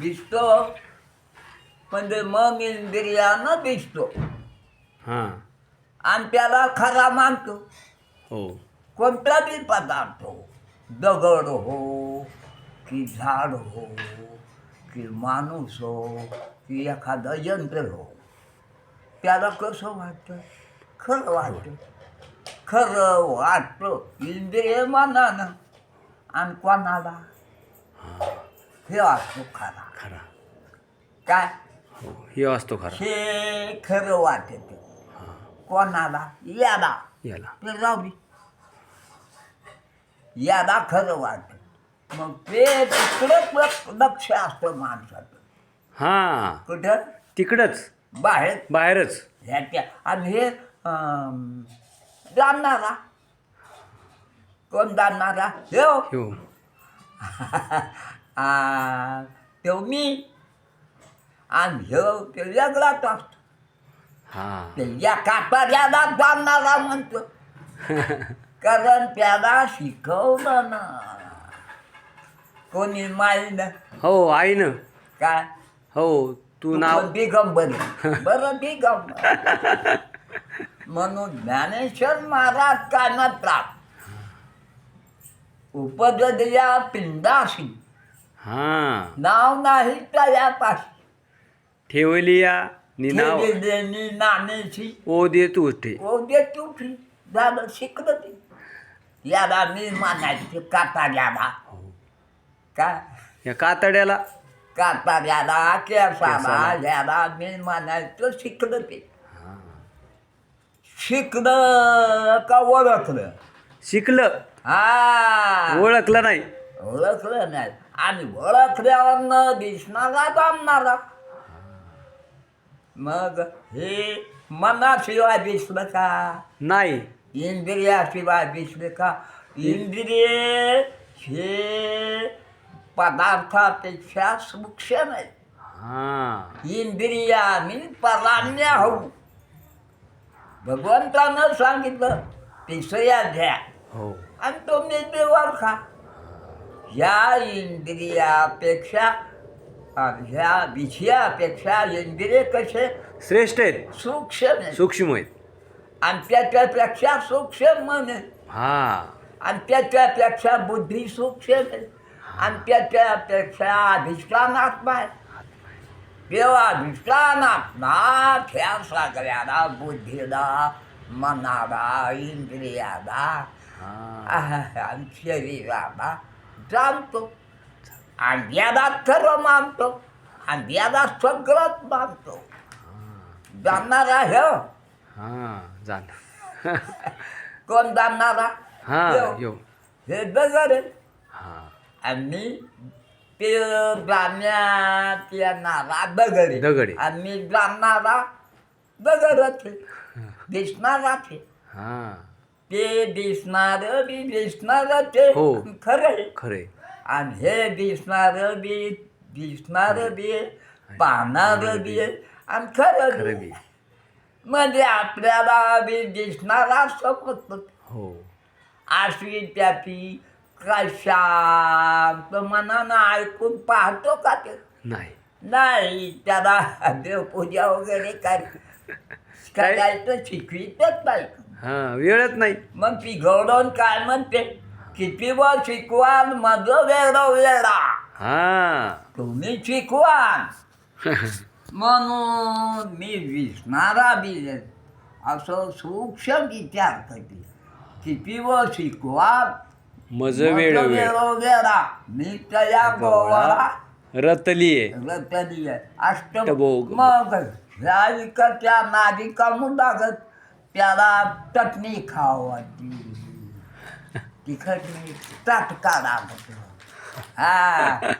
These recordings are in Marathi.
दिसतो म्हणजे मग इंद्रियानं दिसतो हां. आणि त्याला खरा मानतो. हो. कोणता बी पदार्थ हो दगड हो की झाड हो की माणूस हो की एखादं यंत्र हो त्याला कसं वाटतं? खरं वाटतं. खरं वाटतं. इंद्रिय मानानं. आणि कोणाला? हे असतो खरा. खरा. काय? हो हे असतो खरा. हे खरं वाटत कोणाला? याला. याला. ते जाऊ दे. याला खरं वाटत मग ते तिकडं लक्ष असतं माणसाचं. हां. कुठं? तिकडंच. बाहेर. बाहेरच. ह्याच्या आणि हे जाणणारा कोण जाणणारा हो. हो. आ, तो मी. आणि ह्यो ते वेगळाच असतो हां. या कापाऱ्याला म्हणतो. कारण त्याला शिकवलं ना. कोणी माईनं? हो आईनं. काय? हो तू नाव दिगंबर? बरं दिगंबर. म्हणून ज्ञानेश्वर महाराज कानात उपजल्या पिंडाशी. हां. नाव नाही तयापाशी ठेवली या ठेवलेली नाण्याची ओ दे तू ठे ओढे तुटली झालं शिकलं ते. याला मी मानायचे काताऱ्याला हो. काय या कातड्याला. काताऱ्याला केसाला. याला मी म्हणायचं शिकलं ते. हां. शिकलं का ओळखलं? शिकलं. हा. ओळखलं नाही. ओळखलं नाही. आणि ओळखल्यावर न दिसणारा जमणारा मग हे मनाशिवाय दिसलं का नाही इंद्रियाशिवाय दिसले का इंद्रिय हे पदार्थापेक्षा सूक्ष्म आहे हां इंद्रियानी पराण्या होऊ भगवंतानं सांगितलं तिसऱ्या घ्या हो आणि तुम्ही ते ओळखा ह्या इंद्रियापेक्षा आणि ह्या विषयापेक्षा इंद्रिय कसे श्रेष्ठ आहेत सूक्ष्म आहे सूक्ष्म आहेत आणि त्याच्यापेक्षा सूक्ष्म मन आहे हां आणि त्याच्यापेक्षा बुद्धी सूक्ष्म आहे आणि त्याच्यापेक्षा अधिष्ठानात्मा आहे तेव्हा अधिष्ठानात्मा ह्या सगळ्याला बुद्धीला मनाला इंद्रियाला हां आणि शरीराला जाणतो आणि याला खरं मानतो आणि याला सगळंच मानतो. जाणणारा हे? हां जाण. कोण जाणणारा हां. यो. हे दगड आहे हां. आणि ते जाण्यात येणारा दगड आहे. दगड आहे. आणि मी जाणणारा दगडच आहे दिसणाराच आहे. हां. ते दिसणार बी दिसणारच आहे हो. खरं खरे आणि हे दिसणार बी दिसणार बी पाहणार बी. आणि खरं खरं बी. म्हणजे आपल्याला बी दिसणारा समजतो हो. अशी त्याची कशांत मनानं ऐकून पाहतो का ते? नाही. नाही त्याला देवपूजा वगैरे काय? करायचं शिकवितच नाही. हां वेळच नाही. मग ती गौरव काय म्हणते? किती वर शिकवाल माझं वेळ वेळा हां. तुम्ही शिकवाल म्हणून मी विसणारा बी. असं सूक्ष्म विचार करते किती वर शिकवाल मज वेळ वेळ. वेळोवेळा मी तया गोवाला रतली रतली आहे. अष्ट टबोग. मग इकडच्या नादिका लागत त्याला चटणी खाव तिखट मी चटका लागत. हा.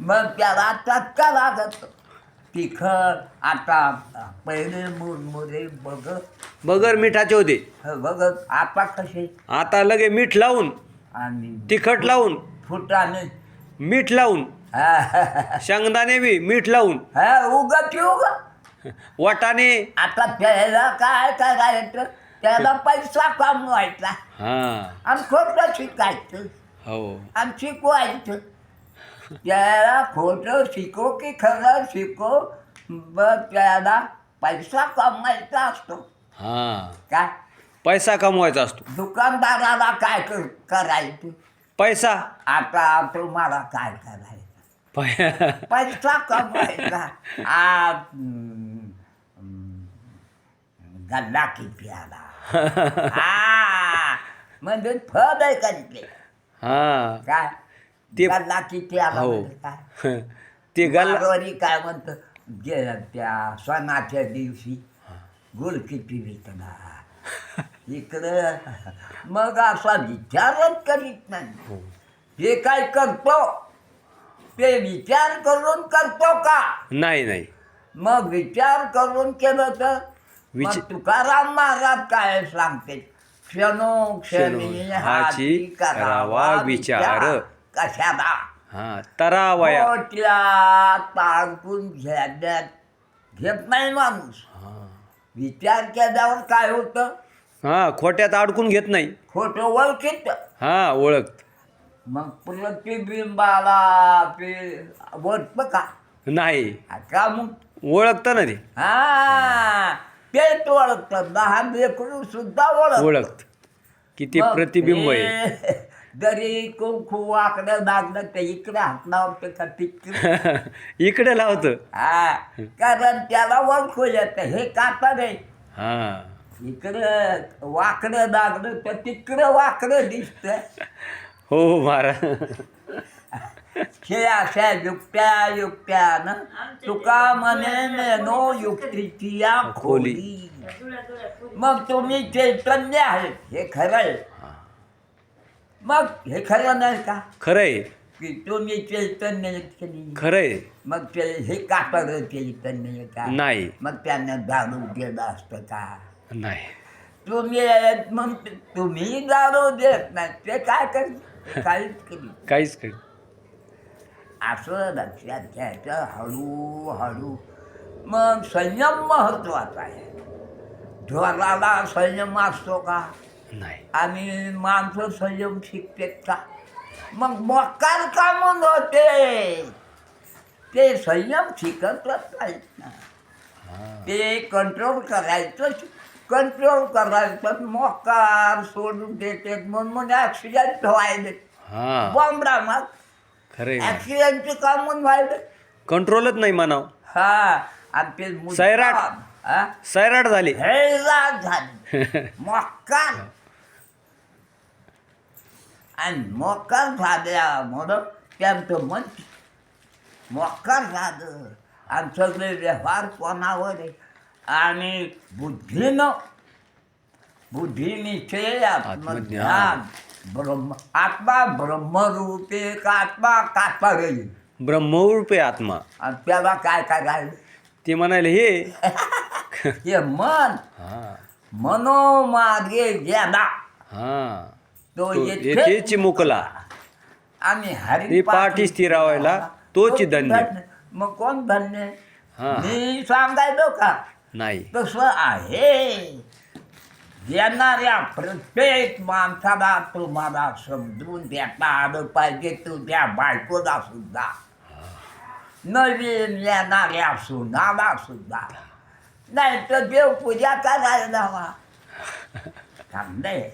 मग त्याला चटका लागत. तिखट आता पहिले मुरमुरे बघत बगर मिठाचे होते. बघत आता कसे? आता लगे मीठ लावून आणि तिखट लावून फुटाने. मीठ लावून हा. शेंगदाणे बी मीठ लावून. उगत उग. वाटाणे. आता त्याला काय करायचं? त्याला पैसा कमवायचा हां. आणि खोटं शिकायचं. हो. आणि शिकवायचं. त्याला खोटं शिको की खरं शिको ब त्याला पैसा कमवायचा असतो. हां. काय? पैसा कमवायचा असतो. दुकानदाराला काय कर करायचं? पैसा. आता तुम्हाला काय करायचं? पै पैसा कमवायचा. आ हम्म, गल्ला किती आला हा म्हणजे फळ आहे का ते हां. काय? ते- गल्ला किती आला हो. म्हणजे काय? ते गल्ला काय म्हणतं? जे त्या सणाच्या दिवशी गुळ किती विकला इकडं मग असा विचारच करीत नाही. हो. हे काय करतो? ते विचार करून करतो का? नाही नाही. मग विचार करून केलं तर? मग विच- तुकाराम महाराज काय सांगते क्षणो क्षणी हाची करावा विचार. कशाला? हां तरावया. मोठ्या तारकून घेण्यात घेत नाही माणूस. हां. विचार केल्यावर काय होतं? हां खोट्यात अडकून घेत नाही. खोटं ओळखीत. हां ओळख मग प्रतिबिंबाला ते का? नाही. का मग ओळखतं ना ते. हा. तेच ओळखतं दहा लेकरू सुद्धा ओळख ओळखत. किती प्रतिबिंब आहे. जरी कुंकू वाकडं लागलं तर इकडे हात लावतं का तिकडे इकडे लावतं. हा कारण त्याला ओळखू येतं हे काता रे हां. इकडं वाकडं लागलं तर तिकडं वाकडं दिसतं. हो महाराज. हे अशा युक्त्या युक्त्यानं तुका म्हणे मेनो युक्तीची या खोली. मग तुम्ही चैतन्य आहे. हे खरं आहे मग हे खरं नाही का? खरंय. की तुम्ही चैतन्य केली. खरंय. मग ते हे कातर चैतन्य का? नाही. मग त्यांना दारू दिलं असतं का? नाही. तुम्ही मग तुम्ही दारू देत नाही. ते काय करते? काहीच केली काहीच काही असं लक्षात घ्यायचं हळूहळू मग संयम महत्त्वाचा आहे. ढोराला संयम असतो का? नाही. आणि माणसं संयम शिकतेत का? मग मोकार का म्हणून होते ते संयम शिकतच नाहीत ना. ते कंट्रोल करायचं कंट्रोल करायचं मोकार सोडून देते म्हणून मग ॲक्सिडेंट व्हायले हां. बॉम्बला मग खरंय ॲक्सिडेंटचे का म्हणून व्हायले. कंट्रोलच नाही म्हणाव हा आणि ते मुद्दाम, सैराट. हा? सैराट झाली. हैराण झाली. मोकार आणि मोकार झाल्यामुळं त्यांचं मन मोकार झालं. आणि सगळे व्यवहार कोणावर आहे? आणि बुद्धीनं बुद्धीनिचे आत्मज्ञान. ब्रह्म आत्मा ब्रह्मरूपे का आत्मा काता राहील ब्रह्मरूपे आत्मा. आणि त्याला काय काय राहील ते म्हणाले हे. हे मन. हां. मनोमागे गेला. हां. तो येथे येथे चिमुकला. आणि हरी ती पाठी स्थिरावायला तोची धन्य. मग कोण धन्य? हां. मी सांगायलो का? नाही. तसं आहे. येणाऱ्या प्रत्येक माणसाला तुम्हाला समजून देता आलं पाहिजे. तुझ्या बायकोला सुद्धा. नवीन येणाऱ्या सुनाला सुद्धा. नाही तर देवपूजा करायला हवा चांगलंय.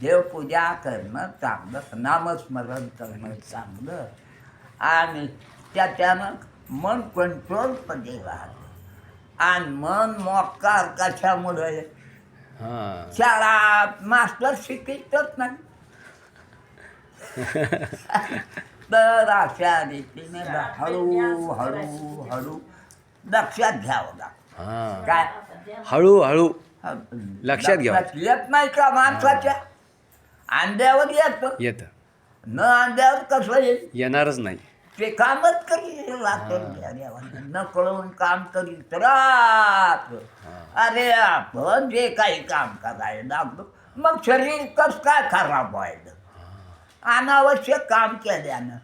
देवपूजा करणं चांगलं नामस्मरण करणं चांगलं. आणि त्याच्यानं मन कंट्रोलमध्ये राहतं आणि मन मोकार कशामुळे? शाळा मास्टर शिकतच नाही. तर अशा रीतीने हळू हळू हळू लक्षात घ्यावं लागतं. हां. काय? हळूहळू लक्षात घ्यावं. येत नाही का माणसाच्या? अंड्यावर येतं. येतं. न अंड्यावर कसं येईल? येणारच नाही. ते कामच करी न कळून काम करी त्रास अरे आपण जे काही काम करायला लागलो मग शरीर कस काय खराब व्हायलं अनावश्यक काम केल्यानं.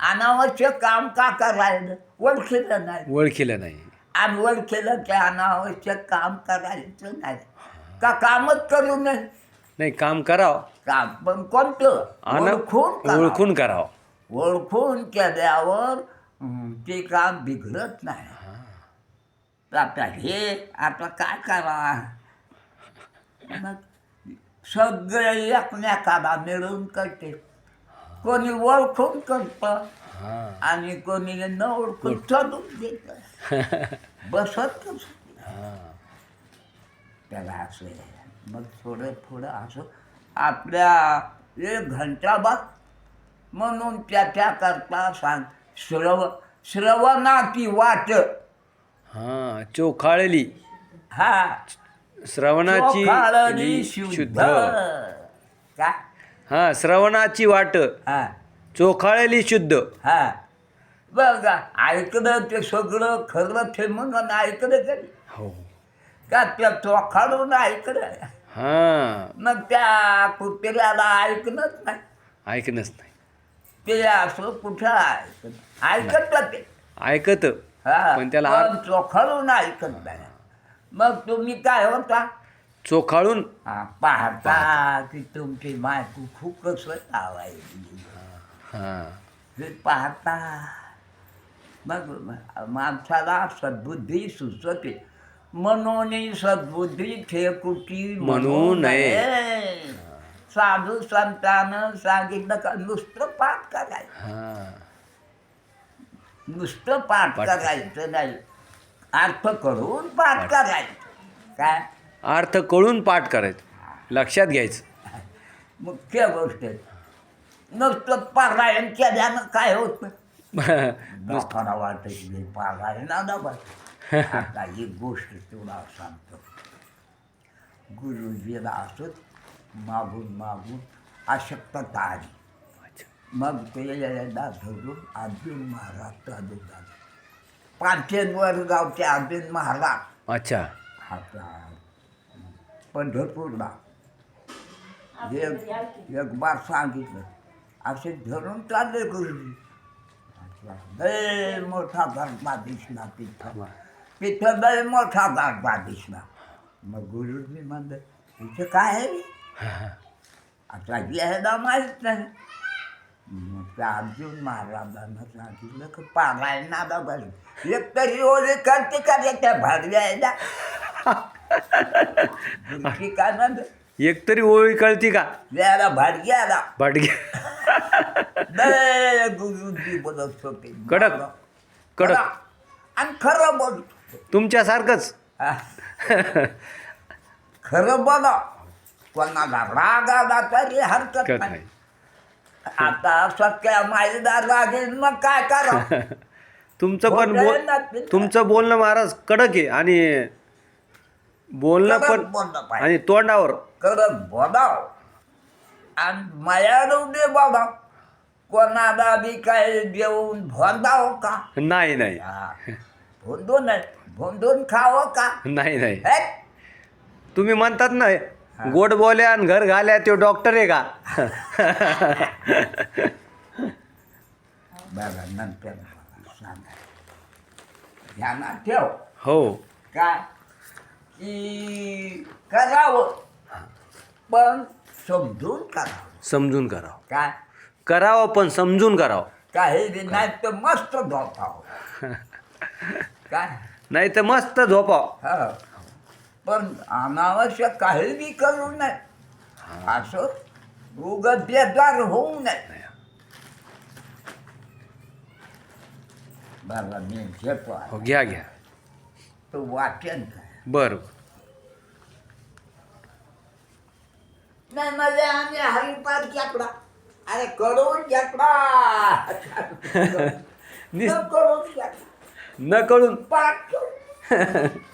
अनावश्यक काम का करायलं? ओळखीलं नाही. ओळखीलं नाही. आणि ओळखीलं की अनावश्यक काम करायचं नाही. का कामच करू नये? नाही काम करावं. काम पण कोणतं? ओळखून. ओळखून करावं. ओळखून केल्यावर ते काम बिघडत नाही. आता हे आता काय करा? मग सगळे एकमेकाला मिळून करते. कोणी ओळखून करतं आणि कोणी न ओळखून चढून देत. बसत कसं त्याला असं. मग थोडं थोडं असं आपल्या एक घंटा बघ म्हणून त्याच्याकरता सांग. श्रव श्रवणाची वाट. हां चोखाळली. हा. श्रवणाची चोखाळली शुद्ध. शुद्ध. काय हां श्रवणाची वाट. हा. चोखाळली शुद्ध. हा. बघा ऐकलं ते सगळं खरं ते म्हणून ऐकलं तरी हो. का त्या चोखाळून ऐकलं? हां. मग त्या कुत्र्याला ऐकणंच नाही. ऐकणंच नाही. ते असं कुठं ऐकत ऐकत ते? ऐकत. हा. पण त्याला पण चोखाळून ऐकत नाही. मग तुम्ही काय होता चोखाळून? हा, पाहता की तुमची मायकू खूपच लावायची हां. हे पाहता. मग माणसाला सद्बुद्धी सुचते. म्हणून सद्बुद्धी ठेकुटी म्हणू नये. साधू संतानं सांगितलं का नुसतं पाठ करायचं. हां. नुसतं पाठ पाठ. करायचं नाही. अर्थ करून पाठ करायचं. काय? अर्थ कळून पाठ करायचं. लक्षात घ्यायचं. मुख्य गोष्ट आहे. नुसतं पारायण केल्यानं काय होत? नाही लोकांना वाटत की पारायण आला पाहिजे आता एक गोष्ट तुला सांगतो. गुरुजीला असंच मागून मागून अशक्तता आली मग ते यायला धरून अर्जुन महाराज चालू झाले पाचशेंवर गावचे अर्जुन महाराज. अच्छा. आता पंढरपूरला. एक एक बार सांगितलं. असे धरून चालले गुरुजी लय मोठा गरबा दिसला तिथं. तिथं लय मोठा गरबा दिसला. मग गुरुजी म्हणले तिथं काय आहे? आता माहीत नाही. मग त्या अर्जुन महाराजांना सांगितलं की पारायणाला बरं एक तरी ओळी करते का रे त्या भाडव्याला? गुरुजी काय म्हणलं एक तरी ओळी कळती का? याला भाडग्याला. भाटगे लय गुरुजी बोलत होते. कडक. कडक. आणि खरं बोल तुमच्यासारखंच. खरं बोला. कोणाला राग आला तरी हरकत नाही. नाही. आता सख्या माईला लागेल मग काय करा तुमचं पण बोल. तुमचं बोलणं महाराज कडक आहे आणि बोलणं कडक पण बोलणं पाहिजे. आणि तोंडावर. करत बोलाव. आणि मायाळू दे बाबा कोणाला बी काय देऊन भोंदाव का? नाही नाही. हा. भोंदून भोंदून खावं का? नाही नाही. हे? तुम्ही म्हणतात ना गोड बोल्या आणि घर घाल्या तो डॉक्टर आहे का? बघा नंतर मला सांगा ध्यानात ठेव. हो. काय की करावं. पण समजून करावं. समजून करावं. काय करावं पण समजून करावं. काही नाही तर मस्त झोपावं. काय नाही तर मस्त झोपाव. हा. पण अनावश्यक काही बी करू नये. असं बेजार होऊ नये. बघा मी घेतो आहे. हो घ्या घ्या. तो वाचन काय बरं. नाही म्हणजे आम्ही हरिपाठ घेतला. अरे घेतला. निस- कडून घेतला. न कळून. पाठ करून.